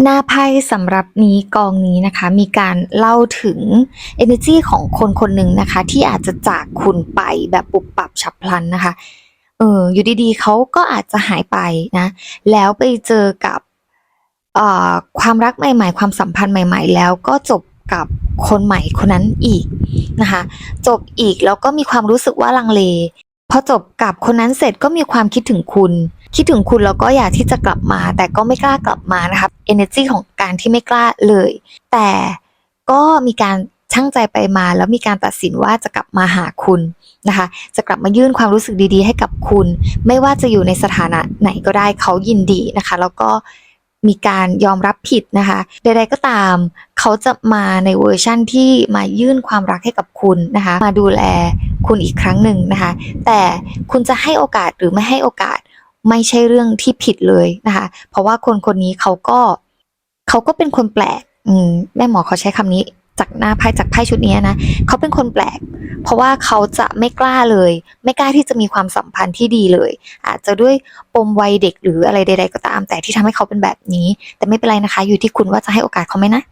หน้าไพ่สำหรับนี้กองนี้นะคะ มีการเล่าถึง energy ของคนคนหนึ่งนะคะ ที่อาจจะจากคุณไปแบบปุบปับฉับพลันนะคะ เอออยู่ดีๆเขาก็อาจจะหายไปนะ แล้วไปเจอกับความรักใหม่ ๆ ความสัมพันธ์ใหม่ ๆ แล้วก็จบกับคนใหม่คนนั้นอีกนะคะ จบอีกแล้วก็มีความรู้สึกว่าลังเล พอจบกับคนนั้นเสร็จก็มีความคิดถึงคุณ คิดถึงคุณแล้วก็อยากที่จะกลับมา แต่ก็ไม่กล้ากลับมานะคะ energy ของการที่ไม่กล้าเลย แต่ก็มีการช่างใจไปมาแล้วมีการตัดสินว่าจะกลับมาหาคุณนะคะ จะกลับมายื่นความรู้สึกดีๆ ให้กับคุณ ไม่ว่าจะอยู่ในสถานะไหนก็ได้เขายินดีนะคะ แล้วก็ มีการยอมรับผิดนะคะใดๆก็ตามเขาจะมาในเวอร์ชั่นที่มายื่นความรักให้กับคุณนะคะ มาดูแลคุณอีกครั้งหนึ่งนะคะ แต่คุณจะให้โอกาสหรือไม่ให้โอกาสไม่ใช่เรื่องที่ผิดเลยนะคะ เพราะว่าคนคนนี้เขาก็เขาก็เป็นคนแปลก อืมแม่หมอเขาใช้คำนี้ จากหน้าไพ่จากไพ่ชุดนี้นะเขาเป็นคนแปลก เพราะว่าเขาจะไม่กล้าเลย ไม่กล้าที่จะมีความสัมพันธ์ที่ดีเลย อาจจะด้วยปมวัยเด็กหรืออะไรใด ๆ ก็ตามแต่ที่ทำให้เขาเป็นแบบนี้ แต่ไม่เป็นไรนะคะ อยู่ที่คุณว่าจะให้โอกาสเขาไหมนะ